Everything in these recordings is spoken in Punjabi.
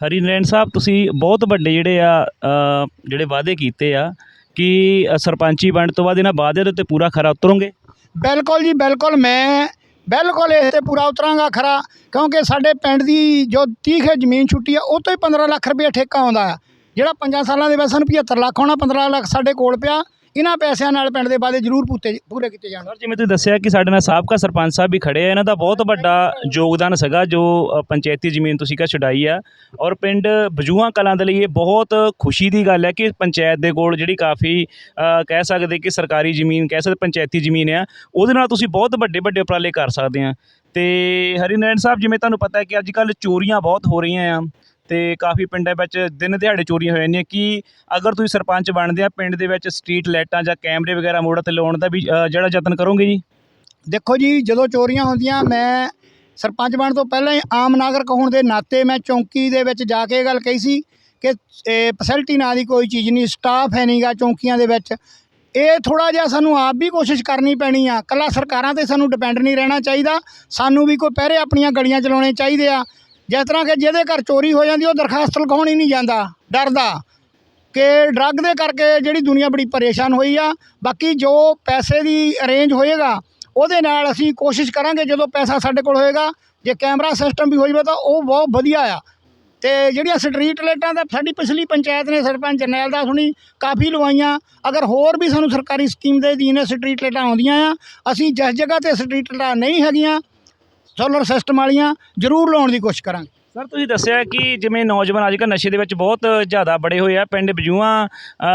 ਹਰੀ ਨਰੈਣ ਸਾਹਿਬ, ਤੁਸੀਂ ਬਹੁਤ ਵੱਡੇ ਜਿਹੜੇ ਆ ਜਿਹੜੇ ਵਾਅਦੇ ਕੀਤੇ ਆ ਕਿ ਸਰਪੰਚੀ ਵੰਡ ਤੋਂ ਬਾਅਦ ਇਹਨਾਂ ਵਾਅਦੇ ਦੇ ਉੱਤੇ ਪੂਰਾ ਖਰਾ ਉਤਰੋਗੇ? ਬਿਲਕੁਲ ਜੀ, ਬਿਲਕੁਲ ਮੈਂ ਬਿਲਕੁਲ ਇਸ ਤੇ ਪੂਰਾ ਉਤਰਾਂਗਾ ਖਰਾ, ਕਿਉਂਕਿ ਸਾਡੇ ਪਿੰਡ ਦੀ ਜੋ 30 ਜ਼ਮੀਨ ਛੁੱਟੀ ਆ, ਉਹ ਤੋਂ ਹੀ 15 ਲੱਖ ਰੁਪਏ ਠੇਕਾ ਆਉਂਦਾ ਆ। ਜਿਹੜਾ ਪੰਜਾਂ ਸਾਲਾਂ ਦੇ ਵਿੱਚ ਸਾਨੂੰ 75 ਲੱਖ ਹੋਣਾ 15 ਲੱਖ ਸਾਡੇ ਕੋਲ ਪਿਆ ਇਹਨਾਂ ਪੈਸਿਆਂ ਨਾਲ ਪਿੰਡ ਦੇ ਵਾਅਦੇ ਜ਼ਰੂਰ ਪੂਤੇ ਪੂਰੇ ਕੀਤੇ ਜਾਣ। ਸਰ, ਜਿਵੇਂ ਤੁਸੀਂ ਦੱਸਿਆ ਕਿ ਸਾਡੇ ਨਾਲ ਸਾਬਕਾ ਸਰਪੰਚ ਸਾਹਿਬ ਵੀ ਖੜੇ ਆ, ਇਹਨਾਂ ਦਾ ਬਹੁਤ ਵੱਡਾ ਯੋਗਦਾਨ ਸੀਗਾ, ਜੋ ਪੰਚਾਇਤੀ ਜ਼ਮੀਨ ਤੁਸੀਂ ਕਹ ਛਡਾਈ ਆ। ਔਰ ਪਿੰਡ ਬਜੂਆਂ ਕਲਾਂ ਦੇ ਲਈ ਇਹ ਬਹੁਤ ਖੁਸ਼ੀ ਦੀ ਗੱਲ ਹੈ ਕਿ ਪੰਚਾਇਤ ਦੇ ਕੋਲ ਜਿਹੜੀ ਕਾਫੀ ਕਹਿ ਸਕਦੇ ਕਿ ਸਰਕਾਰੀ ਜ਼ਮੀਨ, ਕਹਿ ਸਕਦੇ ਪੰਚਾਇਤੀ ਜ਼ਮੀਨ ਆ, ਉਹਦੇ ਨਾਲ ਤੁਸੀਂ ਬਹੁਤ ਵੱਡੇ ਵੱਡੇ ਉਪਰਾਲੇ ਕਰ ਸਕਦੇ ਆ। ਤੇ ਹਰੀ ਨਾਰਾਇਣ ਸਾਹਿਬ, ਜਿਵੇਂ ਤੁਹਾਨੂੰ ਪਤਾ ਹੈ ਕਿ ਅੱਜ ਕੱਲ੍ਹ ਚੋਰੀਆਂ ਬਹੁਤ ਹੋ ਰਹੀਆਂ ਆ ਅਤੇ ਕਾਫੀ ਪਿੰਡਾਂ ਵਿੱਚ ਦਿਨ ਦਿਹਾੜੇ ਚੋਰੀਆਂ ਹੋ ਜਾਂਦੀਆਂ ਕਿ ਅਗਰ ਤੁਸੀਂ ਸਰਪੰਚ ਬਣਦੇ ਆ, ਪਿੰਡ ਦੇ ਵਿੱਚ ਸਟਰੀਟ ਲਾਈਟਾਂ ਜਾਂ ਕੈਮਰੇ ਵਗੈਰਾ ਮੋੜਾਂ ਤੇ ਲਾਉਣ ਦਾ ਵੀ ਜਿਹੜਾ ਯਤਨ ਕਰੋਗੇ ਜੀ? ਦੇਖੋ ਜੀ, ਜਦੋਂ ਚੋਰੀਆਂ ਹੁੰਦੀਆਂ, ਮੈਂ ਸਰਪੰਚ ਬਣਨ ਤੋਂ ਪਹਿਲਾਂ ਹੀ ਆਮ ਨਾਗਰਿਕ ਹੋਣ ਦੇ ਨਾਤੇ ਮੈਂ ਚੌਂਕੀ ਦੇ ਵਿੱਚ ਜਾ ਕੇ ਇਹ ਗੱਲ ਕਹੀ ਸੀ ਕਿ ਫੈਸਿਲਿਟੀ ਨਾਂ ਦੀ ਕੋਈ ਚੀਜ਼ ਨਹੀਂ ਸਟਾਫ ਹੈ ਨਹੀਂਗਾ ਚੌਂਕੀਆਂ ਦੇ ਵਿੱਚ। ਇਹ ਥੋੜਾ ਜਿਹਾ ਸਾਨੂੰ ਆਪ ਵੀ ਕੋਸ਼ਿਸ਼ ਕਰਨੀ ਪੈਣੀ ਆ। ਕੱਲਾ ਸਰਕਾਰਾਂ ਤੇ ਸਾਨੂੰ ਡਿਪੈਂਡ ਨਹੀਂ ਰਹਿਣਾ ਚਾਹੀਦਾ। ਸਾਨੂੰ ਵੀ ਕੋਈ ਪਹਿਰੇ ਆਪਣੀਆਂ ਗਲੀਆਂ ਚਲਾਉਣੇ ਚਾਹੀਦੇ ਆ। ਜਿਸ ਤਰ੍ਹਾਂ ਕਿ ਜਿਹਦੇ ਘਰ ਚੋਰੀ ਹੋ ਜਾਂਦੀ, ਉਹ ਦਰਖਾਸਤ ਲਿਖਾਉਣ ਹੀ ਨਹੀਂ ਜਾਂਦਾ, ਡਰਦਾ। ਕਿ ਡਰੱਗ ਦੇ ਕਰਕੇ ਜਿਹੜੀ ਦੁਨੀਆ ਬੜੀ ਪਰੇਸ਼ਾਨ ਹੋਈ ਆ, ਬਾਕੀ ਜੋ ਪੈਸੇ ਦੀ ਅਰੇਂਜ ਹੋਏਗਾ, ਉਹਦੇ ਨਾਲ ਅਸੀਂ ਕੋਸ਼ਿਸ਼ ਕਰਾਂਗੇ ਜਦੋਂ ਪੈਸਾ ਸਾਡੇ ਕੋਲ ਹੋਏਗਾ, ਜੇ ਕੈਮਰਾ ਸਿਸਟਮ ਵੀ ਹੋ ਜਾਵੇ ਤਾਂ ਉਹ ਬਹੁਤ ਵਧੀਆ ਆ। ਤੇ ਜਿਹੜੀਆਂ ਸਟਰੀਟ ਲਾਈਟਾਂ ਦਾ ਸਾਡੀ ਪਿਛਲੀ ਪੰਚਾਇਤ ਨੇ, ਸਰਪੰਚ ਜਰਨੈਲ ਦਾ ਸੁਣੀ, ਕਾਫੀ ਲਵਾਈਆਂ। ਅਗਰ ਹੋਰ ਵੀ ਸਾਨੂੰ ਸਰਕਾਰੀ ਸਕੀਮ ਦੇ ਅਧੀਨ ਸਟਰੀਟ ਲਾਈਟਾਂ ਆਉਂਦੀਆਂ ਆ, ਅਸੀਂ ਜਿਸ ਜਗ੍ਹਾ ਤੇ ਸਟਰੀਟ ਲਾਈਟਾਂ ਨਹੀਂ ਹੈਗੀਆਂ ਸੋਲਰ ਸਿਸਟਮ ਵਾਲੀਆਂ ਜ਼ਰੂਰ ਲਾਉਣ ਦੀ ਕੋਸ਼ਿਸ਼ ਕਰਾਂਗੇ। ਸਰ ਤੁਸੀਂ ਦੱਸਿਆ ਕਿ ਜਿਵੇਂ ਨੌਜਵਾਨ ਅੱਜ ਕੱਲ੍ਹ ਨਸ਼ੇ ਦੇ ਵਿੱਚ ਬਹੁਤ ਜ਼ਿਆਦਾ ਬੜੇ ਹੋਏ ਆ ਪਿੰਡ ਬਜੂਆਂ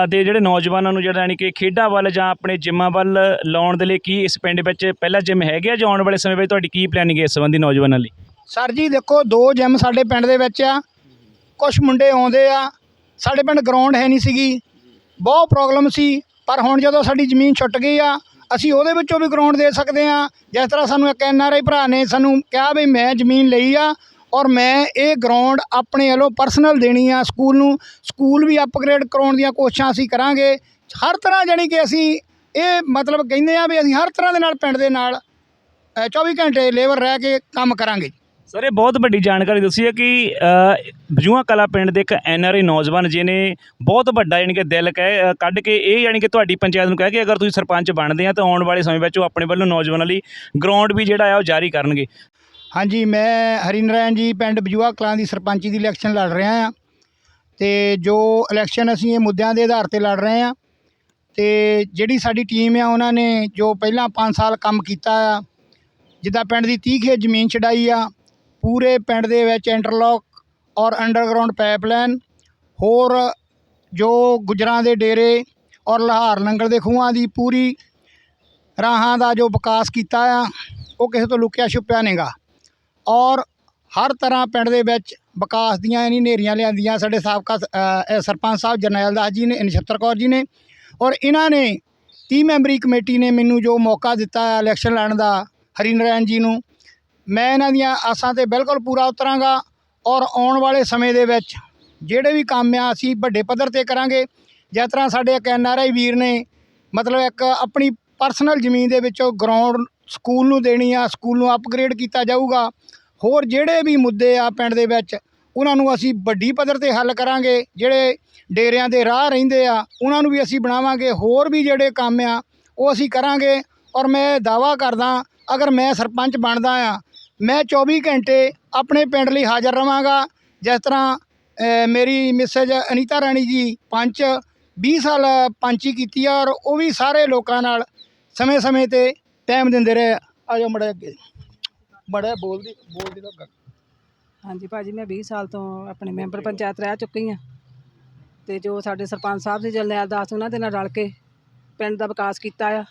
ਦੇ ਜਿਹੜੇ ਨੌਜਵਾਨਾਂ ਨੂੰ ਜਿਹੜਾ ਯਾਨੀ ਕਿ ਖੇਡਾਂ ਵੱਲ ਜਾਂ ਆਪਣੇ ਜਿੰਮਾਂ ਵੱਲ ਲਾਉਣ ਦੇ ਲਈ ਕੀ ਇਸ ਪਿੰਡ ਵਿੱਚ ਪਹਿਲਾ ਜਿਮ ਹੈਗੇ ਆ ਜਾਂ ਆਉਣ ਵਾਲੇ ਸਮੇਂ ਵਿੱਚ ਤੁਹਾਡੀ ਕੀ ਪਲੈਨਿੰਗ ਹੈ ਇਸ ਸੰਬੰਧੀ ਨੌਜਵਾਨਾਂ ਲਈ? ਸਰ ਜੀ ਦੇਖੋ ਦੋ ਜਿਮ ਸਾਡੇ ਪਿੰਡ ਦੇ ਵਿੱਚ ਆ ਕੁਝ ਮੁੰਡੇ ਆਉਂਦੇ ਆ ਸਾਡੇ ਪਿੰਡ ਗਰਾਊਂਡ ਹੈ ਨਹੀਂ ਸੀਗੀ ਬਹੁਤ ਪ੍ਰੋਬਲਮ ਸੀ ਪਰ ਹੁਣ ਜਦੋਂ ਸਾਡੀ ਜ਼ਮੀਨ ਛੁੱਟ ਗਈ ਆ ਅਸੀਂ ਉਹਦੇ ਵਿੱਚੋਂ ਵੀ ਗਰਾਊਂਡ ਦੇ ਸਕਦੇ ਆ ਜਿਸ ਤਰ੍ਹਾਂ ਸਾਨੂੰ ਇੱਕ ਐਨ ਆਰ ਆਈ ਭਰਾ ਨੇ ਸਾਨੂੰ ਕਿਹਾ ਵੀ ਮੈਂ ਜ਼ਮੀਨ ਲਈ ਆ ਔਰ ਮੈਂ ਇਹ ਗਰਾਊਂਡ ਆਪਣੇ ਵੱਲੋਂ ਪਰਸਨਲ ਦੇਣੀ ਆ ਸਕੂਲ ਨੂੰ। ਸਕੂਲ ਵੀ ਅਪਗ੍ਰੇਡ ਕਰਾਉਣ ਦੀਆਂ ਕੋਸ਼ਿਸ਼ਾਂ ਅਸੀਂ ਕਰਾਂਗੇ। ਹਰ ਤਰ੍ਹਾਂ ਜਾਣੀ ਕਿ ਅਸੀਂ ਇਹ ਮਤਲਬ ਕਹਿੰਦੇ ਆ ਵੀ ਅਸੀਂ ਹਰ ਤਰ੍ਹਾਂ ਦੇ ਨਾਲ ਪਿੰਡ ਦੇ ਨਾਲ ਅ, 24 ਘੰਟੇ ਲੇਬਰ ਰਹਿ ਕੇ ਕੰਮ ਕਰਾਂਗੇ। ਸਰ ਇਹ ਬਹੁਤ ਵੱਡੀ ਜਾਣਕਾਰੀ ਦੱਸੀ ਹੈ ਕਿ ਅ, ਬਜੂਆਂ ਕਲਾ ਪਿੰਡ ਦੇ ਇੱਕ ਐਨ ਆਰ ਆਈ ਨੌਜਵਾਨ ਜਿਹਨੇ ਬਹੁਤ ਵੱਡਾ ਯਾਨੀ ਕਿ ਦਿਲ ਕਹਿ ਕੱਢ ਕੇ ਇਹ ਯਾਨੀ ਕਿ ਤੁਹਾਡੀ ਪੰਚਾਇਤ ਨੂੰ ਕਹਿ ਕੇ ਅਗਰ ਤੁਸੀਂ ਸਰਪੰਚ ਬਣਦੇ ਆ ਤਾਂ ਆਉਣ ਵਾਲੇ ਸਮੇਂ ਵਿੱਚ ਉਹ ਆਪਣੇ ਵੱਲੋਂ ਨੌਜਵਾਨਾਂ ਲਈ ਗਰਾਊਂਡ ਵੀ ਜਿਹੜਾ ਆ ਉਹ ਜਾਰੀ ਕਰਨਗੇ। ਹਾਂਜੀ ਮੈਂ ਹਰੀ ਨਾਰਾਇਣ ਜੀ ਪਿੰਡ ਬਜੂਆ ਕਲਾਂ ਦੀ ਸਰਪੰਚੀ ਦੀ ਇਲੈਕਸ਼ਨ ਲੜ ਰਿਹਾ ਹਾਂ ਤੇ ਜੋ ਇਲੈਕਸ਼ਨ ਅਸੀਂ ਇਹ ਮੁੱਦਿਆਂ ਦੇ ਆਧਾਰ ਤੇ ਲੜ ਰਹੇ ਹਾਂ ਤੇ ਜਿਹੜੀ ਸਾਡੀ ਟੀਮ ਆ ਉਹਨਾਂ ਨੇ ਜੋ ਪਹਿਲਾਂ 5 ਸਾਲ ਕੰਮ ਕੀਤਾ ਆ ਜਿੱਦਾਂ ਪਿੰਡ ਦੀ 30 ਖੇ ਜ਼ਮੀਨ ਛਡਾਈ ਆ ਪੂਰੇ ਪਿੰਡ ਦੇ ਵਿੱਚ ਇੰਟਰਲੋਕ ਔਰ ਅੰਡਰਗਰਾਉਂਡ ਪਾਈਪਲਾਈਨ ਹੋਰ ਜੋ ਗੁਜਰਾਂ ਦੇ ਡੇਰੇ ਔਰ ਲਹਾਰ ਨੰਗਲ ਦੇ ਖੂਹਾਂ ਦੀ ਪੂਰੀ ਰਾਹਾਂ ਦਾ ਜੋ ਵਿਕਾਸ ਕੀਤਾ ਆ, ਉਹ ਕਿਸੇ ਤੋਂ ਲੁਕਿਆ ਛੁਪਿਆ ਨਹੀਂਗਾ ਔਰ ਹਰ ਤਰ੍ਹਾਂ ਪਿੰਡ ਦੇ ਵਿੱਚ ਵਿਕਾਸ ਦੀਆਂ ਇਨੀ ਨੇਰੀਆਂ ਲਿਆਂਦੀਆਂ ਸਾਡੇ ਸਾਬਕਾ ਸਰਪੰਚ ਸਾਹਿਬ ਜਰਨੈਲ ਦਾਸ ਜੀ ਨੇ, ਨਛੱਤਰ ਕੌਰ ਜੀ ਨੇ ਔਰ ਇਹਨਾਂ ਨੇ 30 ਮੈਂਬਰੀ ਕਮੇਟੀ ਨੇ ਮੈਨੂੰ ਜੋ ਮੌਕਾ ਦਿੱਤਾ ਇਲੈਕਸ਼ਨ ਲੜਨ ਦਾ, ਹਰੀ ਨਰਾਇਣ ਜੀ ਨੂੰ ਮੈਂ ਇਹਨਾਂ ਦੀਆਂ ਆਸਾਂ ਤੇ ਬਿਲਕੁਲ ਪੂਰਾ ਉਤਰਾਂਗਾ ਔਰ ਆਉਣ ਵਾਲੇ ਸਮੇਂ ਦੇ ਵਿੱਚ ਜਿਹੜੇ ਵੀ ਕੰਮ ਆ ਅਸੀਂ ਵੱਡੇ ਪੱਧਰ ਤੇ ਕਰਾਂਗੇ। ਜਿਸ ਤਰ੍ਹਾਂ ਸਾਡੇ ਇੱਕ ਐਨ ਆਰ ਆਈ ਵੀਰ ਨੇ ਮਤਲਬ ਇੱਕ ਆਪਣੀ ਪਰਸਨਲ ਜ਼ਮੀਨ ਦੇ ਵਿੱਚੋਂ ਗਰਾਊਂਡ ਸਕੂਲ ਨੂੰ ਦੇਣੀ ਆ, ਸਕੂਲ ਨੂੰ ਅਪਗ੍ਰੇਡ ਕੀਤਾ ਜਾਊਗਾ। ਹੋਰ ਜਿਹੜੇ ਵੀ ਮੁੱਦੇ ਆ ਪਿੰਡ ਦੇ ਵਿੱਚ, ਉਹਨਾਂ ਨੂੰ ਅਸੀਂ ਵੱਡੀ ਪੱਧਰ ਤੇ ਹੱਲ ਕਰਾਂਗੇ। ਜਿਹੜੇ ਡੇਰਿਆਂ ਦੇ ਰਾਹ ਰਹਿੰਦੇ ਆ, ਉਹਨਾਂ ਨੂੰ ਵੀ ਅਸੀਂ ਬਣਾਵਾਂਗੇ। ਹੋਰ ਵੀ ਜਿਹੜੇ ਕੰਮ ਆ, ਉਹ ਅਸੀਂ ਕਰਾਂਗੇ। ਔਰ ਮੈਂ ਦਾਵਾ ਕਰਦਾ ਅਗਰ ਮੈਂ ਸਰਪੰਚ ਬਣਦਾ ਆ, ਮੈਂ 24 ਘੰਟੇ ਆਪਣੇ ਪਿੰਡ ਲਈ ਹਾਜ਼ਰ ਰਵਾਂਗਾ। ਜਿਸ ਤਰ੍ਹਾਂ ਮੇਰੀ ਮਿਸਜ਼ ਅਨੀਤਾ ਰਾਣੀ ਜੀ ਪੰਚ 20 ਸਾਲ ਪੰਚੀ ਕੀਤੀ ਆ ਔਰ ਉਹ ਵੀ ਸਾਰੇ ਲੋਕਾਂ ਨਾਲ ਸਮੇਂ-ਸਮੇਂ ਤੇ ਟਾਈਮ ਦਿੰਦੇ ਰਹੇ। ਆ ਜਾਓ ਮੜਾ ਅੱਗੇ। ਮੜਾ ਬੋਲਦੀ ਬੋਲਦੀ ਤਾਂ ਗੱਲ। ਹਾਂਜੀ ਭਾਜੀ, ਮੈਂ 20 ਸਾਲ ਤੋਂ ਆਪਣੇ ਮੈਂਬਰ ਪੰਚਾਇਤ ਰਹਿ ਚੁੱਕੀ ਹਾਂ ਤੇ ਜੋ ਸਾਡੇ ਸਰਪੰਚ ਸਾਹਿਬ ਸੀ ਜਰਨੈਲ ਦਾਸ, ਉਹਨਾਂ ਦੇ ਨਾਲ ਰਲ ਕੇ ਪਿੰਡ ਦਾ ਵਿਕਾਸ ਕੀਤਾ ਆ।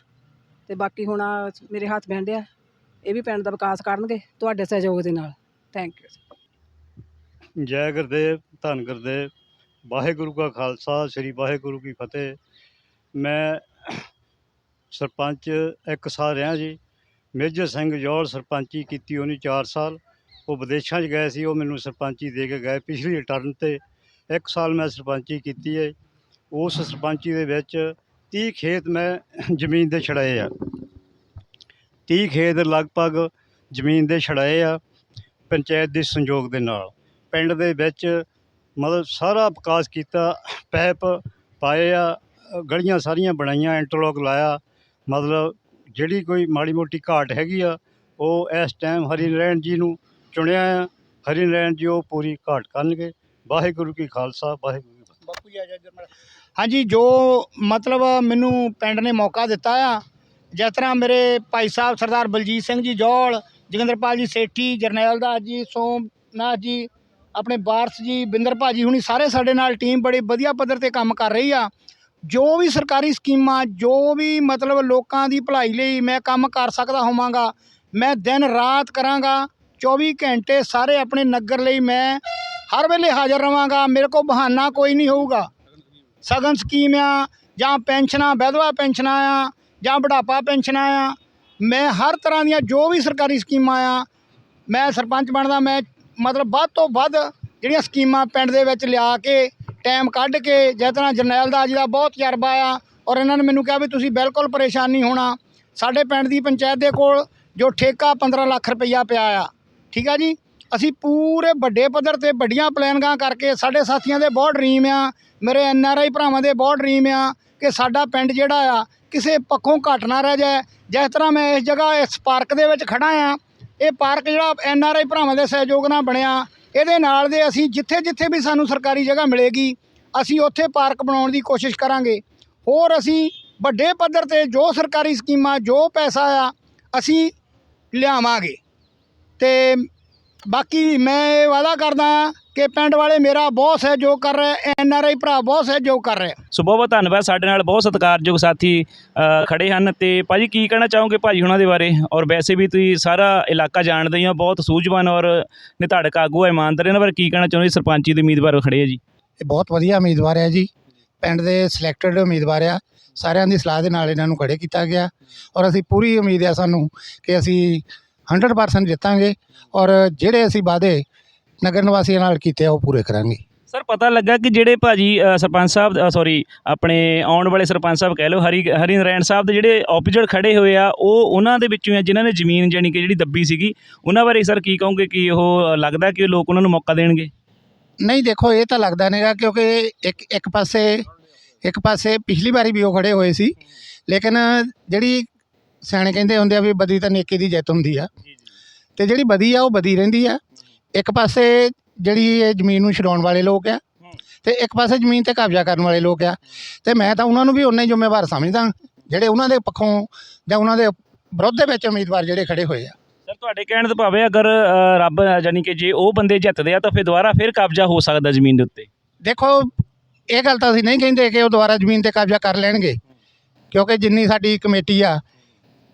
ਅਤੇ ਬਾਕੀ ਹੁਣ ਆਹ ਮੇਰੇ ਹਸਬੈਂਡ ਆ ਇਹ ਵੀ ਪਿੰਡ ਦਾ ਵਿਕਾਸ ਕਰਨਗੇ, ਤੁਹਾਡੇ ਸਹਿਯੋਗ ਦੇ ਨਾਲ। ਥੈਂਕ ਯੂ ਜੈ ਗੁਰਦੇਵ, ਧੰਨ ਗੁਰਦੇਵ। ਵਾਹਿਗੁਰੂ ਕਾ ਖਾਲਸਾ, ਸ੍ਰੀ ਵਾਹਿਗੁਰੂ ਕੀ ਫਤਿਹ। ਮੈਂ ਸਰਪੰਚ ਇੱਕ ਸਾਲ ਰਿਹਾ ਜੀ। ਮੇਜਰ ਸਿੰਘ ਜੋੜ ਸਰਪੰਚੀ ਕੀਤੀ ਉਹਨੇ 4 ਸਾਲ। ਉਹ ਵਿਦੇਸ਼ਾਂ 'ਚ ਗਏ ਸੀ, ਉਹ ਮੈਨੂੰ ਸਰਪੰਚੀ ਦੇ ਕੇ ਗਏ ਪਿਛਲੀ ਟਰਨ ਤੇ। ਇੱਕ ਸਾਲ ਮੈਂ ਸਰਪੰਚੀ ਕੀਤੀ ਹੈ ਉਸ ਸਰਪੰਚੀ ਦੇ ਵਿੱਚ 30 ਖੇਤ ਮੈਂ ਜ਼ਮੀਨ ਦੇ ਛੜਾਏ ਆ। 30 ਖੇਤ ਲਗਭਗ ਜ਼ਮੀਨ ਦੇ ਛੜਾਏ ਆ ਪੰਚਾਇਤ ਦੇ ਸੰਯੋਗ ਦੇ ਨਾਲ। ਪਿੰਡ ਦੇ ਵਿੱਚ ਮਤਲਬ ਸਾਰਾ ਵਿਕਾਸ ਕੀਤਾ ਪੈਪ ਪਾਏ ਆ, ਗਲੀਆਂ ਸਾਰੀਆਂ ਬਣਾਈਆਂ, ਇੰਟਰਲੋਕ ਲਾਇਆ। ਮਤਲਬ ਜਿਹੜੀ ਕੋਈ ਮਾੜੀ ਮੋਟੀ ਘਾਟ ਹੈਗੀ ਆ, ਉਹ ਇਸ ਟਾਈਮ ਹਰੀ ਨਾਰਾਇਣ ਜੀ ਨੂੰ ਚੁਣਿਆ ਆ। ਹਰੀ ਨਾਰਾਇਣ ਜੀ ਉਹ ਪੂਰੀ ਘਾਟ ਕਰਨਗੇ। ਵਾਹਿਗੁਰੂ ਕੀ ਖਾਲਸਾ, ਵਾਹਿਗੁਰੂ ਕੀ ਫਤਿਹ। ਬਾਪੂ ਜੀ ਆ ਜਾ ਇੱਧਰ ਹਾਂਜੀ, ਜੋ ਮਤਲਬ ਮੈਨੂੰ ਪਿੰਡ ਨੇ ਮੌਕਾ ਦਿੱਤਾ ਆ, ਜਿਸ ਤਰ੍ਹਾਂ ਮੇਰੇ ਭਾਈ ਸਾਹਿਬ ਸਰਦਾਰ ਬਲਜੀਤ ਸਿੰਘ ਜੀ ਜੌਲ ਜੋਗਿੰਦਰਪਾਲ ਜੀ ਸੇਠੀ, ਜਰਨੈਲ ਦਾਸ ਜੀ, ਸੋਮਨਾਥ ਜੀ, ਆਪਣੇ ਵਾਰਸ ਜੀ, ਬਿੰਦਰ ਭਾਅ ਜੀ ਹੁਣੀ ਸਾਰੇ ਸਾਡੇ ਨਾਲ ਟੀਮ ਬੜੇ ਵਧੀਆ ਪੱਧਰ ਤੇ ਕੰਮ ਕਰ ਰਹੀ ਆ। ਜੋ ਵੀ ਸਰਕਾਰੀ ਸਕੀਮਾਂ, ਜੋ ਵੀ ਮਤਲਬ ਲੋਕਾਂ ਦੀ ਭਲਾਈ ਲਈ ਮੈਂ ਕੰਮ ਕਰ ਸਕਦਾ ਹੋਵਾਂਗਾ, ਮੈਂ ਦਿਨ ਰਾਤ ਕਰਾਂਗਾ 24 ਘੰਟੇ ਸਾਰੇ ਆਪਣੇ ਨਗਰ ਲਈ ਮੈਂ ਹਰ ਵੇਲੇ ਹਾਜ਼ਰ ਰਵਾਂਗਾ, ਮੇਰੇ ਕੋਲ ਬਹਾਨਾ ਕੋਈ ਨਹੀਂ ਹੋਊਗਾ। ਸਗਨ ਸਕੀਮ ਆ, ਜਾਂ ਪੈਨਸ਼ਨਾਂ, ਵਿਧਵਾ ਪੈਨਸ਼ਨਾਂ ਆ, ਜਾਂ ਬੁਢਾਪਾ ਪੈਨਸ਼ਨਾਂ ਆ। ਮੈਂ ਹਰ ਤਰ੍ਹਾਂ ਦੀਆਂ ਜੋ ਵੀ ਸਰਕਾਰੀ ਸਕੀਮਾਂ ਆ, ਮੈਂ ਸਰਪੰਚ ਬਣਦਾ, ਮੈਂ ਮਤਲਬ ਵੱਧ ਤੋਂ ਵੱਧ ਜਿਹੜੀਆਂ ਸਕੀਮਾਂ ਪਿੰਡ ਦੇ ਵਿੱਚ ਲਿਆ ਕੇ, ਟਾਈਮ ਕੱਢ ਕੇ, ਜਿਸ ਤਰ੍ਹਾਂ ਜਰਨੈਲ ਦਾ ਜੀ ਦਾ ਬਹੁਤ ਤਜਰਬਾ ਆ, ਔਰ ਇਹਨਾਂ ਨੇ ਮੈਨੂੰ ਕਿਹਾ ਵੀ ਤੁਸੀਂ ਬਿਲਕੁਲ ਪਰੇਸ਼ਾਨ ਨਹੀਂ ਹੋਣਾ। ਸਾਡੇ ਪਿੰਡ ਦੀ ਪੰਚਾਇਤ ਦੇ ਕੋਲ ਜੋ ਠੇਕਾ 15 ਲੱਖ ਰੁਪਈਆ ਪਿਆ ਆ, ਠੀਕ ਆ ਜੀ? ਅਸੀਂ ਪੂਰੇ ਵੱਡੇ ਪੱਧਰ ਤੇ ਵੱਡੀਆਂ ਪਲੈਨਿੰਗਾਂ ਕਰਕੇ ਸਾਡੇ ਸਾਥੀਆਂ ਦੇ ਬਹੁਤ ਡਰੀਮ ਆ, ਮੇਰੇ ਐਨ ਆਰ ਆਈ ਭਰਾਵਾਂ ਦੇ ਬਹੁਤ ਡਰੀਮ ਆ ਕਿ ਸਾਡਾ ਪਿੰਡ ਜਿਹੜਾ ਆ ਕਿਸੇ ਪੱਖੋਂ ਘੱਟ ਨਾ ਰਹਿ ਜਾਏ। ਜਿਸ ਤਰ੍ਹਾਂ ਮੈਂ ਇਸ ਜਗ੍ਹਾ, ਇਸ ਪਾਰਕ ਦੇ ਵਿੱਚ ਖੜਾ ਆ, ਇਹ ਪਾਰਕ ਜਿਹੜਾ ਐਨ ਆਰ ਆਈ ਭਰਾਵਾਂ ਦੇ ਸਹਿਯੋਗ ਨਾਲ ਬਣਿਆ, ਇਹਦੇ ਨਾਲ ਦੇ ਅਸੀਂ ਜਿੱਥੇ ਜਿੱਥੇ ਵੀ ਸਾਨੂੰ ਸਰਕਾਰੀ ਜਗ੍ਹਾ ਮਿਲੇਗੀ, ਅਸੀਂ ਉੱਥੇ ਪਾਰਕ ਬਣਾਉਣ ਦੀ ਕੋਸ਼ਿਸ਼ ਕਰਾਂਗੇ। ਹੋਰ ਅਸੀਂ ਵੱਡੇ ਪੱਧਰ ਤੇ ਜੋ ਸਰਕਾਰੀ ਸਕੀਮਾਂ, ਜੋ ਪੈਸਾ ਆ, ਅਸੀਂ ਲਿਆਵਾਂਗੇ। ਤੇ ਬਾਕੀ ਮੈਂ ਇਹ ਵਾਅਦਾ ਕਰਦਾ ਕਿ ਪਿੰਡ ਵਾਲੇ ਮੇਰਾ ਬਹੁਤ ਸਹਿਯੋਗ ਕਰ ਰਹੇ ਐਨ ਆਰ ਆਈ ਭਰਾ ਬਹੁਤ ਸਹਿਯੋਗ ਕਰ ਰਹੇ ਸੋ ਬਹੁਤ ਬਹੁਤ ਧੰਨਵਾਦ ਸਾਡੇ ਨਾਲ ਬਹੁਤ ਸਤਿਕਾਰਯੋਗ ਸਾਥੀ ਖੜੇ ਹਨ ਤੇ ਭਾਜੀ ਕੀ ਕਹਿਣਾ ਚਾਹੋਗੇ ਭਾਜੀ ਹੁਣਾਂ ਦੇ ਬਾਰੇ? ਔਰ ਵੈਸੇ ਵੀ ਤੁਸੀਂ ਸਾਰਾ ਇਲਾਕਾ ਜਾਣਦੇ ਹੀ ਬਹੁਤ ਸੂਝਵਾਨ ਔਰ ਨਿਧੜਕ ਆਗੂ ਹੈ ਇਮਾਨਦਾਰ ਇਹਨਾਂ ਬਾਰੇ ਕੀ ਕਹਿਣਾ ਚਾਹੁੰਦੇ ਸਰਪੰਚੀ ਦੇ ਉਮੀਦਵਾਰ ਖੜੇ ਆ ਜੀ। ਇਹ ਬਹੁਤ ਵਧੀਆ ਉਮੀਦਵਾਰ ਹੈ ਜੀ। ਪਿੰਡ ਦੇ ਸਿਲੈਕਟਡ ਉਮੀਦਵਾਰ ਆ। ਸਾਰਿਆਂ ਦੀ ਸਲਾਹ ਦੇ ਨਾਲ ਇਹਨਾਂ ਨੂੰ ਖੜੇ ਕੀਤਾ ਗਿਆ। ਔਰ ਅਸੀਂ ਪੂਰੀ ਉਮੀਦ ਹੈ ਸਾਨੂੰ ਕਿ ਅਸੀਂ 100% ਜਿੱਤਾਂਗੇ ਔਰ ਜਿਹੜੇ ਅਸੀਂ ਵਾਅਦੇ ਨਗਰ ਨਿਵਾਸੀਆਂ ਨਾਲ ਕੀਤੇ ਆ ਉਹ ਪੂਰੇ ਕਰਾਂਗੇ। ਸਰ ਪਤਾ ਲੱਗਾ ਕਿ ਜਿਹੜੇ ਭਾਜੀ ਅ, ਸਰਪੰਚ ਸਾਹਿਬ ਸੌਰੀ ਆਪਣੇ ਆਉਣ ਵਾਲੇ ਸਰਪੰਚ ਸਾਹਿਬ ਕਹਿ ਲਓ ਹਰੀ ਹਰੀ ਨਾਰਾਇਣ ਸਾਹਿਬ ਦੇ ਜਿਹੜੇ ਆਪੋਜੀਟ ਖੜੇ ਹੋਏ ਆ ਉਹ ਉਹਨਾਂ ਦੇ ਵਿੱਚੋਂ ਆ ਜਿਨ੍ਹਾਂ ਨੇ ਜ਼ਮੀਨ ਜਾਣੀ ਕਿ ਜਿਹੜੀ ਦੱਬੀ ਸੀਗੀ। ਉਹਨਾਂ ਬਾਰੇ ਸਰ ਕੀ ਕਹੋਗੇ ਕਿ ਉਹ ਲੱਗਦਾ ਕਿ ਲੋਕ ਉਹਨਾਂ ਨੂੰ ਮੌਕਾ ਦੇਣਗੇ? ਨਹੀਂ ਦੇਖੋ ਇਹ ਤਾਂ ਲੱਗਦਾ ਨਹੀਂਗਾ ਕਿਉਂਕਿ ਇੱਕ ਇੱਕ ਪਾਸੇ ਇੱਕ ਪਾਸੇ ਪਿਛਲੀ ਵਾਰੀ ਵੀ ਉਹ ਖੜੇ ਹੋਏ ਸੀ ਲੇਕਿਨ ਜਿਹੜੀ ਸਿਆਣੇ ਕਹਿੰਦੇ ਹੁੰਦੇ ਆ ਵੀ ਬਦੀ ਤਾਂ ਨੇਕੀ ਦੀ ਜਿੱਤ ਹੁੰਦੀ ਆ। ਤੇ ਜਿਹੜੀ ਬਦੀ ਆ ਉਹ ਬਦੀ ਰਹਿੰਦੀ ਆ। ਇੱਕ ਪਾਸੇ ਜਿਹੜੀ ਇਹ ਜ਼ਮੀਨ ਨੂੰ ਛਡਾਉਣ ਵਾਲੇ ਲੋਕ ਆ ਤੇ ਇੱਕ ਪਾਸੇ ਜ਼ਮੀਨ ਤੇ ਕਬਜ਼ਾ ਕਰਨ ਵਾਲੇ ਲੋਕ ਆ। ਤੇ ਮੈਂ ਤਾਂ ਉਹਨਾਂ ਨੂੰ ਵੀ ਉਨੇ ਹੀ ਜ਼ਿੰਮੇਵਾਰ ਸਮਝਦਾ ਜਿਹੜੇ ਉਹਨਾਂ ਦੇ ਪੱਖੋਂ ਜਾਂ ਉਹਨਾਂ ਦੇ ਵਿਰੋਧ ਦੇ ਵਿੱਚ ਉਮੀਦਵਾਰ ਜਿਹੜੇ ਖੜੇ ਹੋਏ ਆ। ਸਰ ਤੁਹਾਡੇ ਕਹਿਣ ਤੋਂ ਭਾਵੇਂ ਅਗਰ ਰੱਬ ਜਾਨੀ ਕਿ ਜੇ ਉਹ ਬੰਦੇ ਜਿੱਤਦੇ ਆ ਤਾਂ ਫਿਰ ਦੁਬਾਰਾ ਫਿਰ ਕਬਜ਼ਾ ਹੋ ਸਕਦਾ ਜ਼ਮੀਨ ਦੇ ਉੱਤੇ? ਦੇਖੋ ਇਹ ਗੱਲ ਤਾਂ ਅਸੀਂ ਨਹੀਂ ਕਹਿੰਦੇ ਕਿ ਉਹ ਦੁਬਾਰਾ ਜ਼ਮੀਨ ਤੇ ਕਬਜ਼ਾ ਕਰ ਲੈਣਗੇ। ਕਿਉਂਕਿ ਜਿੰਨੀ ਸਾਡੀ ਕਮੇਟੀ ਆ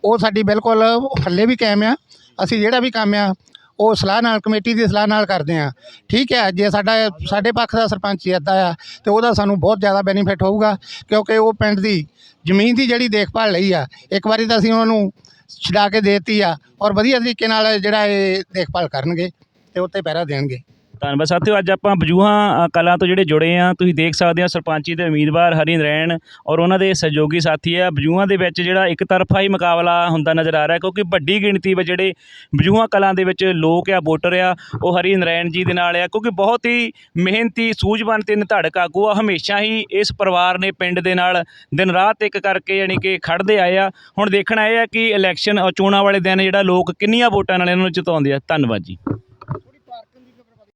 ਉਹ ਸਾਡੀ ਬਿਲਕੁਲ ਹੱਲੇ ਵੀ ਕਾਇਮ ਆ। ਅਸੀਂ ਜਿਹੜਾ ਵੀ ਕੰਮ ਆ, ਉਹ ਸਲਾਹ ਨਾਲ, ਕਮੇਟੀ ਦੀ ਸਲਾਹ ਨਾਲ ਕਰਦੇ ਆ। ਠੀਕ ਹੈ ਜੇ ਸਾਡਾ, ਸਾਡੇ ਪੱਖ ਦਾ ਸਰਪੰਚ ਇੱਦਾਂ ਆ, ਤੇ ਉਹਦਾ ਸਾਨੂੰ ਬਹੁਤ ਜ਼ਿਆਦਾ ਬੈਨੀਫਿਟ ਹੋਊਗਾ, ਕਿਉਂਕਿ ਉਹ ਪਿੰਡ ਦੀ ਜ਼ਮੀਨ ਦੀ ਜਿਹੜੀ ਦੇਖਭਾਲ ਲਈ ਆ, ਇੱਕ ਵਾਰੀ ਤਾਂ ਅਸੀਂ ਉਹਨਾਂ ਨੂੰ ਛਡਾ ਕੇ ਦੇਤੀ ਆ, ਔਰ ਵਧੀਆ ਤਰੀਕੇ ਨਾਲ ਜਿਹੜਾ ਇਹ ਦੇਖਭਾਲ ਕਰਨਗੇ, ਤੇ ਉੱਤੇ ਪਹਿਰਾ ਦੇਣਗੇ। ਧੰਨਵਾਦ। ਸਾਥੀਓ ਅੱਜ ਆਪਾਂ ਬਜੂਹਾਂ ਅ, ਕਲਾਂ ਤੋਂ ਜਿਹੜੇ ਜੁੜੇ ਆ ਤੁਸੀਂ ਦੇਖ ਸਕਦੇ ਹੋ ਸਰਪੰਚੀ ਦੇ ਉਮੀਦਵਾਰ ਹਰੀ ਨਰੈਣ ਔਰ ਉਹਨਾਂ ਦੇ ਸਹਿਯੋਗੀ ਸਾਥੀ ਆ। ਬਜੂਹਾਂ ਦੇ ਵਿੱਚ ਜਿਹੜਾ ਇੱਕ ਤਰਫਾ ਹੀ ਮੁਕਾਬਲਾ ਹੁੰਦਾ ਨਜ਼ਰ ਆ ਰਿਹਾ ਕਿਉਂਕਿ ਵੱਡੀ ਗਿਣਤੀ ਵਿੱਚ ਜਿਹੜੇ ਬਜੂਹਾਂ ਕਲਾਂ ਦੇ ਵਿੱਚ ਲੋਕ ਆ ਵੋਟਰ ਆ ਉਹ ਹਰੀ ਨਰੈਣ ਜੀ ਦੇ ਨਾਲ ਆ। ਕਿਉਂਕਿ ਬਹੁਤ ਹੀ ਮਿਹਨਤੀ ਸੂਝਵਾਨ ਤੇ ਨਿਧੜਕ ਆਗੂ ਆ। ਹਮੇਸ਼ਾ ਹੀ ਇਸ ਪਰਿਵਾਰ ਨੇ ਪਿੰਡ ਦੇ ਨਾਲ ਦਿਨ ਰਾਤ ਇੱਕ ਕਰਕੇ ਯਾਨੀ ਕਿ ਖੜਦੇ ਆਏ ਆ। ਹੁਣ ਦੇਖਣਾ ਇਹ ਆ ਕਿ ਇਲੈਕਸ਼ਨ ਚੋਣਾਂ ਵਾਲੇ ਦਿਨ ਜਿਹੜਾ ਲੋਕ ਕਿੰਨੀਆਂ ਵੋਟਾਂ ਨਾਲ ਇਹਨਾਂ ਨੂੰ ਜਿਤਾਉਂਦੇ ਆ। ਧੰਨਵਾਦ ਜੀ।